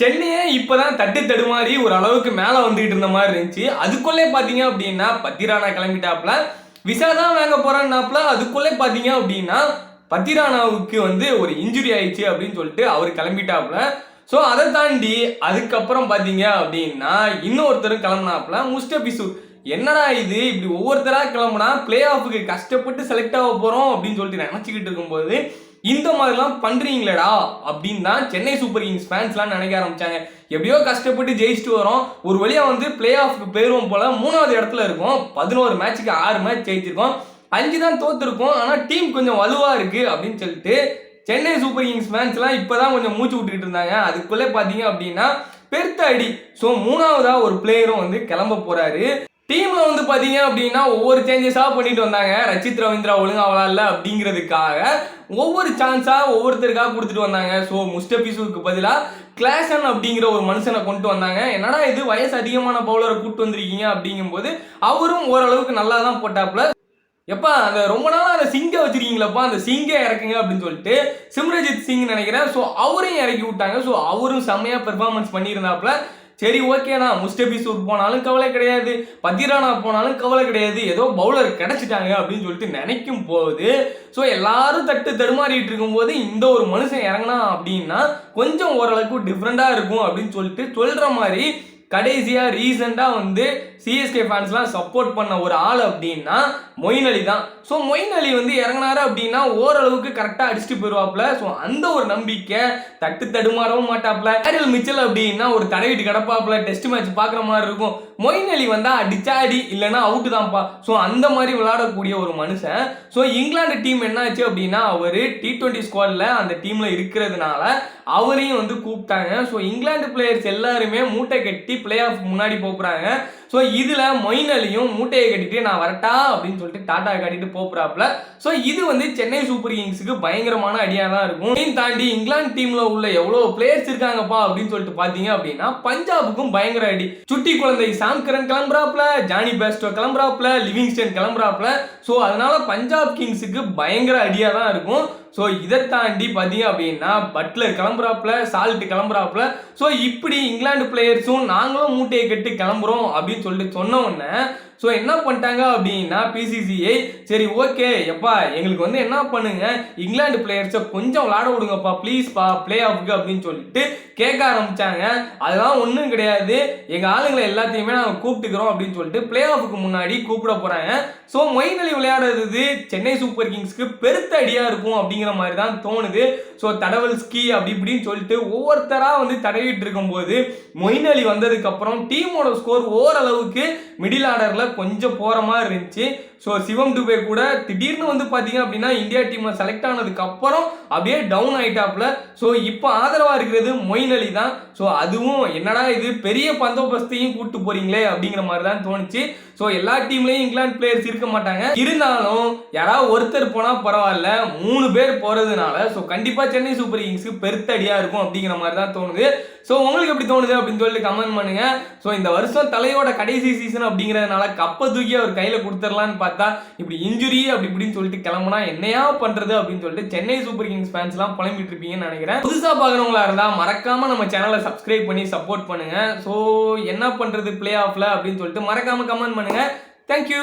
சென்னையே இப்போதான் தட்டு தடுமாறி ஒரு அளவுக்கு மேலே வந்துகிட்டு இருந்த மாதிரி இருந்துச்சு. அதுக்குள்ளே பார்த்தீங்க அப்படின்னா பத்திரானா கிளம்பிட்டாப்ல. விசா தான் வாங்க போறான்னாப்ல. அதுக்குள்ளே பார்த்தீங்க அப்படின்னா பத்திரானாவுக்கு வந்து ஒரு இன்ஜுரி ஆயிடுச்சு அப்படின்னு சொல்லிட்டு அவர் கிளம்பிட்டாப்ல. ஸோ அதை தாண்டி அதுக்கப்புறம் பார்த்தீங்க அப்படின்னா இன்னொருத்தரும் கிளம்புனாப்ல. முஸ்டபிசு என்னடா இது? இப்படி ஒவ்வொருத்தராக கிளம்புனா பிளே ஆஃபுக்கு கஷ்டப்பட்டு செலக்ட் ஆக போகிறோம் அப்படின்னு சொல்லிட்டு நினச்சிக்கிட்டு இருக்கும்போது இந்த மாதிரிலாம் பண்ணுறீங்களேடா அப்படின்னு தான் சென்னை சூப்பர் கிங்ஸ் ஃபேன்ஸ்லாம் நினைக்க ஆரம்பிச்சாங்க. எப்படியோ கஷ்டப்பட்டு ஜெயிச்சுட்டு வரோம். ஒரு வழியா வந்து பிளே ஆஃப்க்கு போயிடுவோம் போல மூணாவது இடத்துல இருக்கும். பதினோரு மேட்ச்சுக்கு ஆறு மேட்ச் ஜெயிச்சிருக்கோம். அஞ்சு தான் தோத்துருக்கோம். ஆனால் டீம் கொஞ்சம் வலுவா இருக்கு அப்படின்னு சொல்லிட்டு சென்னை சூப்பர் கிங்ஸ் ஃபேன்ஸ்லாம் இப்போதான் கொஞ்சம் மூச்சு விட்டுக்கிட்டு இருந்தாங்க. அதுக்குள்ளே பார்த்தீங்க அப்படின்னா பெருத்த அடி. ஸோ மூணாவதா ஒரு பிளேயரும் வந்து கிளம்ப போறாரு. டீம்ல வந்து பாத்தீங்க அப்படின்னா ஒவ்வொரு சேஞ்சஸாக பண்ணிட்டு வந்தாங்க. ரச்சித் ரவீந்திரா ஒழுங்கா விளாட்ல அப்படிங்கிறதுக்காக ஒவ்வொரு சான்ஸா ஒவ்வொருத்தருக்காக கொடுத்துட்டு வந்தாங்க. ஸோ முஸ்டபிசுக்கு பதிலாக கிளாசன் அப்படிங்கிற ஒரு மனுஷனை கொண்டு வந்தாங்க. என்னடா இது வயசு அதிகமான பவுலரை கூப்பிட்டு வந்திருக்கீங்க அப்படிங்கும்போது அவரும் ஓரளவுக்கு நல்லா தான் போட்டாப்புல. எப்பா அந்த ரொம்ப நாளாக அந்த சிங்கை வச்சிருக்கீங்களப்பா அந்த சிங்கை இறக்குங்க அப்படின்னு சொல்லிட்டு சிம்ரஜித் சிங் நினைக்கிறேன். ஸோ அவரையும் இறக்கி விட்டாங்க. ஸோ அவரும் செம்மையா பெர்ஃபார்மன்ஸ் பண்ணியிருந்தாப்புல. சரி ஓகேண்ணா. முஸ்டபிசூர் போனாலும் கவலை கிடையாது. பத்திரானா போனாலும் கவலை கிடையாது. ஏதோ பவுலர் கிடைச்சிட்டாங்க அப்படின்னு சொல்லிட்டு நினைக்கும் போது ஸோ எல்லாரும் தட்டு தடுமாறிட்டு இருக்கும்போது இந்த ஒரு மனுஷன் இறங்கினா அப்படின்னா கொஞ்சம் ஓரளவுக்கு டிஃப்ரெண்டாக இருக்கும் அப்படின்னு சொல்லிட்டு சொல்கிற மாதிரி கடைசியாக ரீசெண்டாக வந்து சிஎஸ்கே ஃபேன்ஸ்லாம் சப்போர்ட் பண்ண ஒரு ஆள் அப்படின்னா மொயின் அலி தான். ஸோ மொயின் அலி வந்து இறங்கினாரு அப்படின்னா ஓரளவுக்கு கரெக்டாக அடிச்சுட்டு போயிடுவாப்ல ஸோ அந்த ஒரு நம்பிக்கை தட்டு தடுமாறவும் மாட்டாப்ல கேரியல் மிச்சல் அப்படின்னா ஒரு தடவிட்டு கிடப்பாப்ல டெஸ்ட் மேட்ச் பார்க்குற மாதிரி இருக்கும். மொயின் அலி வந்தால் அடிச்சா அடி இல்லைன்னா அவுட்டு தான்ப்பா. ஸோ அந்த மாதிரி விளையாடக்கூடிய ஒரு மனுஷன். ஸோ இங்கிலாந்து டீம் என்னாச்சு அப்படின்னா அவர் டி டுவெண்ட்டி ஸ்குவாடில் அந்த டீமில் இருக்கிறதுனால அவரையும் வந்து கூப்பிட்டாங்க. ஸோ இங்கிலாந்து பிளேயர்ஸ் எல்லாருமே மூட்டை கட்டி பிளே ஆஃப் முன்னாடி போகிறாங்க ஸோ இதில் மொயின் அலியும் மூட்டையை கட்டிட்டு நான் வரட்டா அப்படின்னு சொல்லிட்டு டாட்டா காட்டிட்டு போகிறாப்புல ஸோ இது வந்து சென்னை சூப்பர் கிங்ஸுக்கு பயங்கரமான அடியாக தான் இருக்கும். இதையும் தாண்டி இங்கிலாந்து டீமில் உள்ள எவ்வளோ பிளேயர்ஸ் இருக்காங்கப்பா அப்படின்னு சொல்லிட்டு பார்த்தீங்க அப்படின்னா பஞ்சாபுக்கும் பயங்கர அடி. சுட்டி குழந்தை சாம் கரன் கிளம்புறாப்ல ஜானி பேஸ்டோ கிளம்புறாப்ல லிவிங்ஸ்டன் கிளம்புறாப்ல ஸோ அதனால பஞ்சாப் கிங்ஸுக்கு பயங்கர அடியாக தான் இருக்கும். ஸோ இதை தாண்டி பார்த்தீங்க அப்படின்னா பட்லர் கிளம்புறாப்புல சால்ட் கிளம்புறாப்புல ஸோ இப்படி இங்கிலாந்து பிளேயர்ஸும் நாங்களும் மூட்டையை கட்டி கிளம்புறோம் அப்படின்னு சொல்லிட்டு சொன்ன உடனே ஸோ என்ன பண்ணிட்டாங்க அப்படின்னா பிசிசிஐ சரி ஓகே எப்பா எங்களுக்கு வந்து என்ன பண்ணுங்க இங்கிலாந்து பிளேயர்ஸை கொஞ்சம் விளாட விடுங்கப்பா ப்ளீஸ்ப்பா பிளே ஆஃப்க்கு அப்படின்னு சொல்லிட்டு கேட்க ஆரம்பிச்சாங்க. அதெல்லாம் ஒன்றும் கிடையாது. எங்கள் ஆளுங்களை எல்லாத்தையுமே நாங்கள் கூப்பிட்டுக்கிறோம் அப்படின்னு சொல்லிட்டு பிளே ஆஃபுக்கு முன்னாடி கூப்பிட போகிறாங்க ஸோ மொயின் அலி விளையாடுறது சென்னை சூப்பர் கிங்ஸ்க்கு பெருத்த அடியாக இருக்கும் அப்படிங்கிற மாதிரி தான் தோணுது. ஸோ தடவல் ஸ்கி அப்படி இப்படின்னு சொல்லிட்டு ஒவ்வொருத்தராக வந்து தடவிட்டு இருக்கும்போது மொயின் அலி வந்ததுக்கப்புறம் டீமோட ஸ்கோர் ஓரளவுக்கு மிடில் ஆர்டரில் கொஞ்சம் போகிற மாதிரி இருந்துச்சு. ஸோ சிவம் டுபே கூட திடீர்னு வந்து பார்த்தீங்க அப்படின்னா இந்தியா டீமில் செலக்ட் ஆனதுக்கு அப்புறம் அப்படியே டவுன் ஆயிட்டாப்ல ஸோ இப்போ ஆதரவாக இருக்கிறது மொயின் அலி தான். ஸோ அதுவும் என்னடா இது பெரிய பந்தோபஸ்தையும் கூப்பிட்டு போறீங்களே அப்படிங்கிற மாதிரி தான் தோணுச்சு. ஸோ எல்லா டீம்லேயும் இங்கிலாந்து பிளேயர்ஸ் இருக்க மாட்டாங்க. இருந்தாலும் யாராவது ஒருத்தர் போனால் பரவாயில்ல. மூணு பேர் போகிறதுனால ஸோ கண்டிப்பாக சென்னை சூப்பர் கிங்ஸ்க்கு பெருத்தடியாக இருக்கும் அப்படிங்கிற மாதிரி தான் தோணுது. ஸோ உங்களுக்கு எப்படி தோணுது அப்படின்னு சொல்லிட்டு கமெண்ட் பண்ணுங்க. ஸோ இந்த வருஷம் தலையோட கடைசி சீசன் அப்படிங்கிறதுனால கப்பை தூக்கி அவர் கையில் கொடுத்துடலான்னு பார்த்தா இப்படி இன்ஜுரி அப்படி இப்படின்னு சொல்லிட்டு கிளம்புனா என்னையா பண்றது அப்படின்னு சொல்லிட்டு சென்னை சூப்பர் கிங்ஸ் ஃபேன்ஸ்லாம் புலம்பிட்டு இருப்பீங்கன்னு நினைக்கிறேன். புதுசாக பார்க்குறவங்களா இருந்தால் மறக்காம நம்ம சேனலை சப்ஸ்கிரைப் பண்ணி சப்போர்ட் பண்ணுங்க. ஸோ என்ன பண்றது பிளே ஆஃப்ல அப்படின்னு சொல்லிட்டு மறக்காம கமெண்ட் பண்ணுங்க. தேங்க்யூ